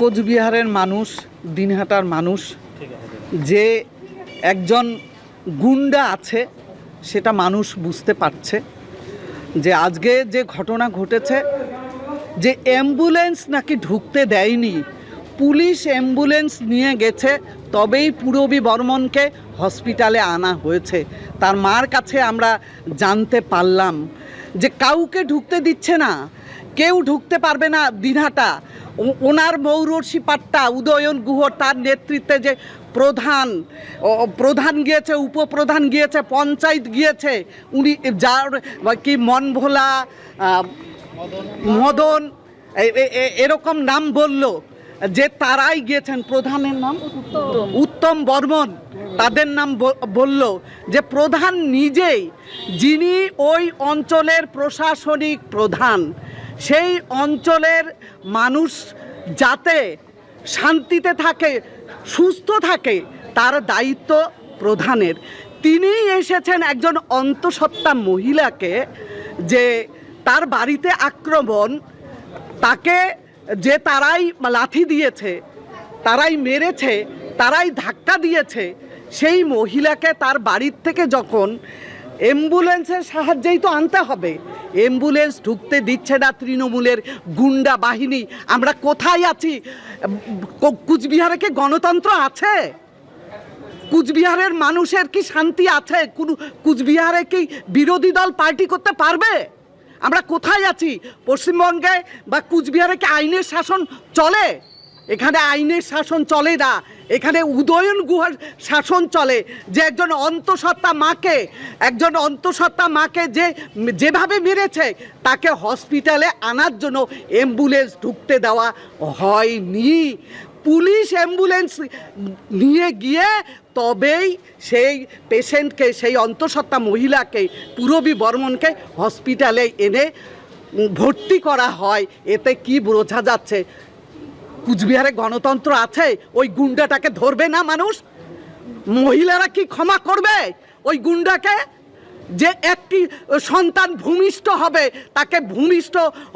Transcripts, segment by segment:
কোচবিহারের মানুষ দিনহাটার মানুষ যে একজন গুন্ডা আছে সেটা মানুষ বুঝতে পারছে যে আজকে যে ঘটনা ঘটেছে যে অ্যাম্বুলেন্স নাকি ঢুকতে দেয়নি পুলিশ অ্যাম্বুলেন্স নিয়ে গেছে তবেই পূরবী বর্মনকে হসপিটালে আনা হয়েছে। তার মার কাছে আমরা জানতে পারলাম যে কাউকে ঢুকতে দিচ্ছে না। কেউ ঢুকতে পারবে না দিনহাটা। ওনার মৌরসি পাট্টা, উদয়ন গুহ তার নেতৃত্বে যে প্রধান প্রধান গিয়েছে, উপপ্রধান গিয়েছে, পঞ্চায়েত গিয়েছে, উনি যার কি মন ভোলা মদন এরকম নাম বলল যে তারাই গিয়েছেন। প্রধানের নাম? উত্তম বর্মন। তাদের নাম বলল যে প্রধান নিজেই, যিনি ওই অঞ্চলের প্রশাসনিক প্রধান। সেই অঞ্চলের মানুষ যাতে শান্তিতে থাকে, সুস্থ থাকে, তার দায়িত্ব প্রধানের। তিনি এসেছেন একজন অন্তঃসত্ত্বা মহিলাকে যে তার বাড়িতে আক্রমণ, তাকে যে তারাই লাথি দিয়েছে, তারাই মেরেছে, তারাই ধাক্কা দিয়েছে, সেই মহিলাকে তার বাড়ির থেকে যখন অ্যাম্বুলেন্সের সাহায্যেই তো আনতে হবে। অ্যাম্বুলেন্স ঢুকতে দিচ্ছে না তৃণমূলের গুন্ডা বাহিনী। আমরা কোথায় আছি? কুচবিহারে কি গণতন্ত্র আছে? কুচবিহারের মানুষের কি শান্তি আছে? কুচবিহারে কি বিরোধী দল পার্টি করতে পারবে? আমরা কোথায় আছি? পশ্চিমবঙ্গে বা কুচবিহারে কি আইনের শাসন চলে? এখানে আইনের শাসন চলে না। এখানে উদয়ন গুহার শাসন চলে। যে একজন অন্তঃসত্ত্বা মাকে, একজন অন্তঃসত্ত্বা মাকে যে, যেভাবে মেরেছে, তাকে হসপিটালে আনার জন্য অ্যাম্বুলেন্স ঢুকতে দেওয়া হয়নি। পুলিশ অ্যাম্বুলেন্স নিয়ে গিয়ে তবেই সেই পেশেন্টকে সেই অন্তঃসত্ত্বা মহিলাকে, পুরবী বর্মনকে হসপিটালে এনে ভর্তি করা হয়। এতে কি বোঝা যাচ্ছে? কুচবিহারে গণতন্ত্র আছে, ওই গুন্ডাটাকে ধরবে না মানুষ? মহিলারা কি ক্ষমা করবে? ওই গুন্ডাকে যে একটি সন্তান ভূমিষ্ঠ হবে, তাকে ভূমিষ্ঠ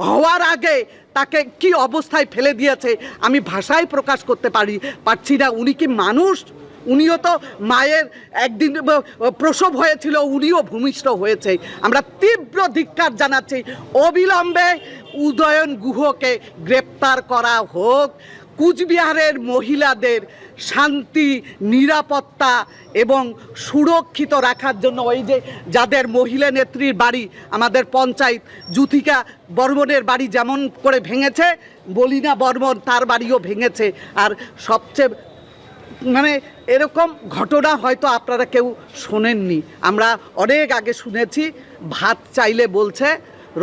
হওয়ার আগে তাকে কি অবস্থায় ফেলে দিয়েছে, আমি ভাষায় প্রকাশ করতে পারি, পারছি না। উনি কি মানুষ? উনিও তো মায়ের একদিন প্রসব হয়েছিল, উনিও ভূমিষ্ঠ হয়েছে। আমরা তীব্র ধিক্কার জানাচ্ছি, অবিলম্বে উদয়ন গুহকে গ্রেপ্তার করা হোক। কুচবিহারের মহিলাদের শান্তি, নিরাপত্তা এবং সুরক্ষিত রাখার জন্য ওই যে যাদের মহিলা নেত্রীর বাড়ি, আমাদের পঞ্চায়েত জুথিকা বর্মনের বাড়ি যেমন করে ভেঙেছে, বলিনা বর্মন তার বাড়িও ভেঙেছে। আর সবচেয়ে মানে এরকম ঘটনা হয়তো আপনারা কেউ শোনেননি। আমরা অনেক আগে শুনেছি, ভাত চাইলে বলছে,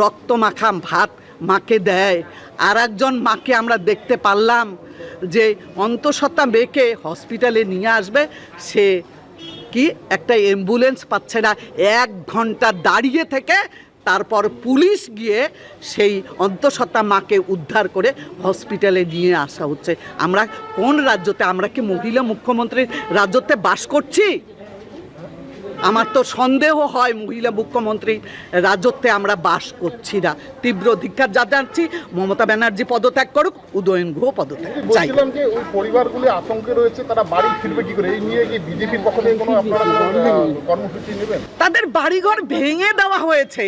রক্ত মাখাম, ভাত মাকে দেয়। আর একজন মাকে আমরা দেখতে পারলাম যে অন্তঃসত্ত্বা মেয়েকে হসপিটালে নিয়ে আসবে, সে কি একটা অ্যাম্বুলেন্স পাচ্ছে না, এক ঘণ্টা দাঁড়িয়ে থেকে তারপর পুলিশ গিয়ে সেই অন্তঃসত্ত্বা মাকে উদ্ধার করে হসপিটালে নিয়ে আসা হচ্ছে। আমরা কোন রাজ্যতে, আমরা কি মহিলা মুখ্যমন্ত্রীর রাজ্যতে বাস করছি? আমার তো সন্দেহ হয় মহিলা মুখ্যমন্ত্রী রাজত্বে আমরা বাস করছি না। তীব্র ধিক্ষার জানাচ্ছি। মমতা ব্যানার্জি পদত্যাগ করুক উদয়ন গুহ পদত্যাগ। চাই যে ওই পরিবারগুলি আতঙ্কে রয়েছে তারা বাড়ি ফিরবে কি করে? এই নিয়ে কি বিজেপির পক্ষ থেকে কোনো কর্মসূচি নেবেন? তাদের বাড়িঘর ভেঙে দেওয়া হয়েছে।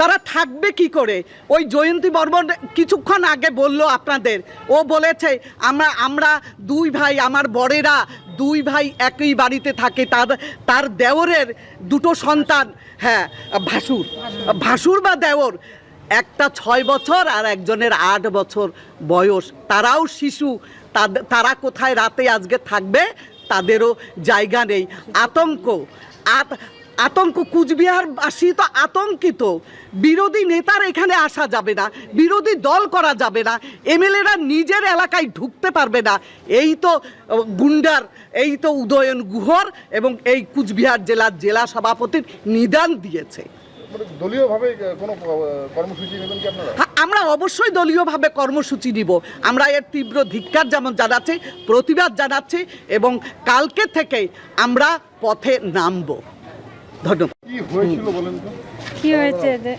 তারা থাকবে কি করে? ওই জয়ন্তী বর্মন কিছুক্ষণ আগে বলল আপনাদের। ও বলেছে আমরা আমরা দুই ভাই আমার বড়েরা দুই ভাই একই বাড়িতে থাকে, তার তার দেওরের দুটো সন্তান হ্যাঁ ভাসুর। ভাসুর বা দেওর, একটা ছয় বছর আর একজনের আট বছর বয়স। তারাও শিশু তারা কোথায় রাতে আজকে থাকবে, তাদেরও জায়গা নেই। আতঙ্ক, আত আতঙ্ক কুচবিহারবাসী তো আতঙ্কিত। বিরোধী নেতার এখানে আসা যাবে না বিরোধী দল করা যাবে না এমএলএরা নিজের এলাকায় ঢুকতে পারবে না। এই তো গুন্ডার এই তো উদয়ন গুহর এবং এই কুচবিহার জেলার জেলা সভাপতির নিদান দিয়েছে। হ্যাঁ, আমরা অবশ্যই দলীয়ভাবে কর্মসূচি নিব। আমরা এর তীব্র ধিক্কার যেমন জানাচ্ছি প্রতিবাদ জানাচ্ছি এবং কালকে থেকে আমরা পথে নামব। ধন্যবাদ। কি হয়েছিল বলেন তো? কি হয়েছে যে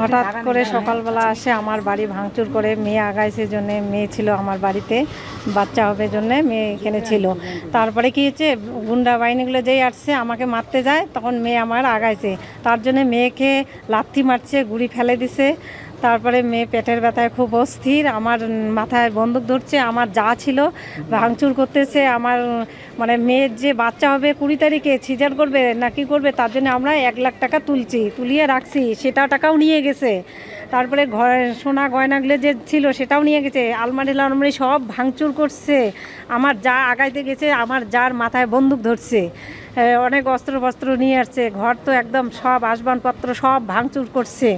হঠাৎ করে সকালবেলা আসে আমার বাড়ি ভাঙচুর করে মেয়ে আগাইছে জন্য মেয়ে ছিল আমার বাড়িতে বাচ্চা হবে জন্য মেয়ে এখানে ছিল। তারপরে কি হয়েছে গুন্ডা বাহিনীগুলো যেই আসছে আমাকে মারতে যায় তখন মেয়ে আমার আগাইছে। তার জন্য মেয়েকে লাথি মারছে গুড়ি ফেলে দিছে তারপরে মেয়ে পেটের ব্যথায় খুব অস্থির, আমার মাথায় বন্দুক ধরছে, আমার যা ছিল ভাঙচুর করতেছে, আমার মানে মেয়ের যে বাচ্চা হবে কুড়ি তারিখে সিজার করবে না কি করবে, তার জন্য আমরা এক লাখ টাকা তুলছি, তুলিয়ে রাখছি, সেটা টাকাও নিয়ে গেছে। তারপরে ঘরে, সোনা গয়নাগুলো যে ছিল সেটাও নিয়ে গেছে, আলমারি আলমারি সব ভাঙচুর করছে, আমার যা আগাইতে গেছে, আমার যার মাথায় বন্দুক ধরছে। অনেক অস্ত্র বস্ত্র নিয়ে আসছে। ঘর তো একদম সব আসবাবপত্র সব ভাঙচুর করছে।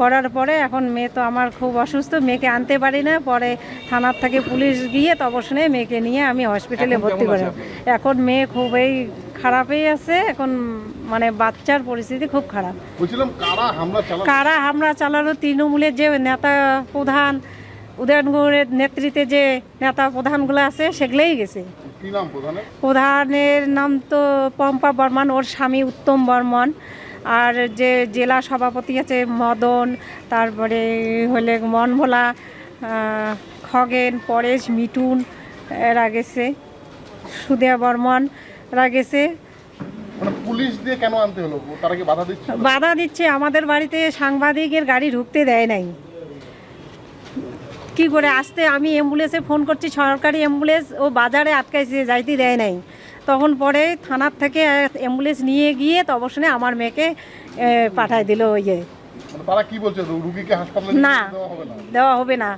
করার পরে এখন মেয়ে তো আমার খুব অসুস্থ মেয়েকে আনতে পারি না। পরে থানার থেকে পুলিশ গিয়ে তবসনে মেয়েকে নিয়ে আমি হসপিটালে ভর্তি করি। এখন মেয়ে খুবই খারাপই আছে। এখন মানে বাচ্চার পরিস্থিতি খুব খারাপ। কারা হামলা চালানো তৃণমূলের যে নেতা প্রধান উদয়নগরের নেতৃত্বে যে নেতা প্রধানগুলো আছে সেগুলোই গেছে। প্রধানের? নাম তো পম্পা বর্মন ওর স্বামী উত্তম বর্মন। আর যে জেলা সভাপতি আছে মদন তারপরে হলে মনভোলা খগেন পরেশ মিটুন এরা গেছে। সুদেয়া বর্মন এরা গেছে। মানে পুলিশ দিয়ে কেন আনতে হলো? তারা কি বাধা দিচ্ছে? বাধা দিচ্ছে। আমাদের বাড়িতে সাংবাদিকের গাড়ি ঢুকতে দেয় নাই। কি করে আসতে? আমি অ্যাম্বুলেন্সে ফোন করছি সরকারি অ্যাম্বুলেন্স ও বাজারে আটকাইছে যাইতে দেয় নাই। তখন পরে থানার থেকে অ্যাম্বুলেন্স নিয়ে গিয়ে তবসনে আমার মেয়েকে পাঠায় দিল ইয়ে। মানে না? দেওয়া হবে না।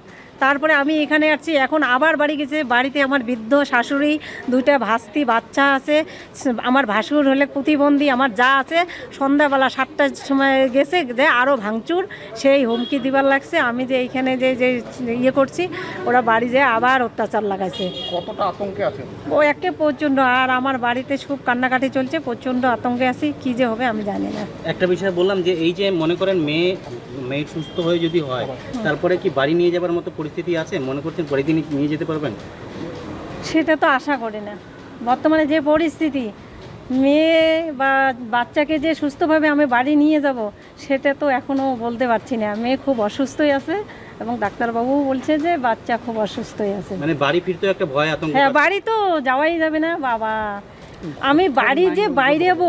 তারপরে আমি এখানে আসছি এখন আবার বাড়ি গেছে। বাড়িতে আমার বৃদ্ধ শাশুড়ি দুইটা ভাস্তি বাচ্চা আছে। আমার ভাসুর হলে প্রতিবন্ধী আমার যা আছে। সন্ধ্যাবেলা সাতটার সময় গেছে যে আরও ভাঙচুর। সেই হুমকি দিবার লাগছে। আমি যে এইখানে যে যে ইয়ে করছি ওরা বাড়ি যেয়ে আবার অত্যাচার লাগাইছে। কতটা আতঙ্কে আছেন? ও একটা প্রচণ্ড। আর আমার বাড়িতে খুব কান্নাকাটি চলছে। প্রচণ্ড আতঙ্কে আছি। কী যে হবে আমি জানি না। একটা বিষয় বললাম যে এই যে মনে করেন মেয়ে মেয়ে সুস্থ হয়ে যদি হয় তারপরে কি বাড়ি নিয়ে যাবার মতো পরিস্থিতি আছে? মনে করছেন বাড়িতে নি- নিয়ে যেতে পারবেন? সেটা তো আশা করি না। বর্তমানে যে পরিস্থিতি মেয়ে বা বাচ্চাকে যে সুস্থভাবে আমি বাড়ি নিয়ে যাব সেটা তো এখনও বলতে পারছি না। মেয়ে খুব অসুস্থই আছে এবং ডাক্তারবাবু বলছে যে বাচ্চা খুব অসুস্থই আছে। মানে বাড়ি ফিরতে একটা ভয় আতঙ্ক হ্যাঁ বাড়ি তো যাওয়াই যাবে না বাবা। আমি বাড়ি যে বাইরে যাব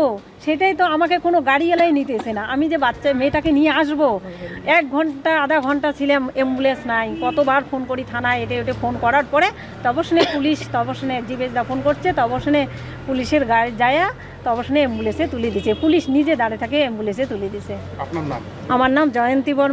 সেটাই তো আমাকে কোনো গাড়িওয়ালাই নিতেছে না। আমি যে বাচ্চা মেয়েটাকে নিয়ে আসব এক ঘণ্টা আধা ঘণ্টা ছিলাম অ্যাম্বুলেন্স নাই কতবার ফোন করি থানায় এটে ওটে ফোন করার পরে তবসনে পুলিশ তবসনে জিবেজদা ফোন করছে তবসনে পুলিশের গাড়ি যায়া তবসনে অ্যাম্বুলেন্সে তুলে দিছে। পুলিশ নিজে দাঁড়িয়ে থাকে অ্যাম্বুলেন্সে তুলে দিছে। আপনার নাম? আমার নাম জয়ন্তী বর্মা।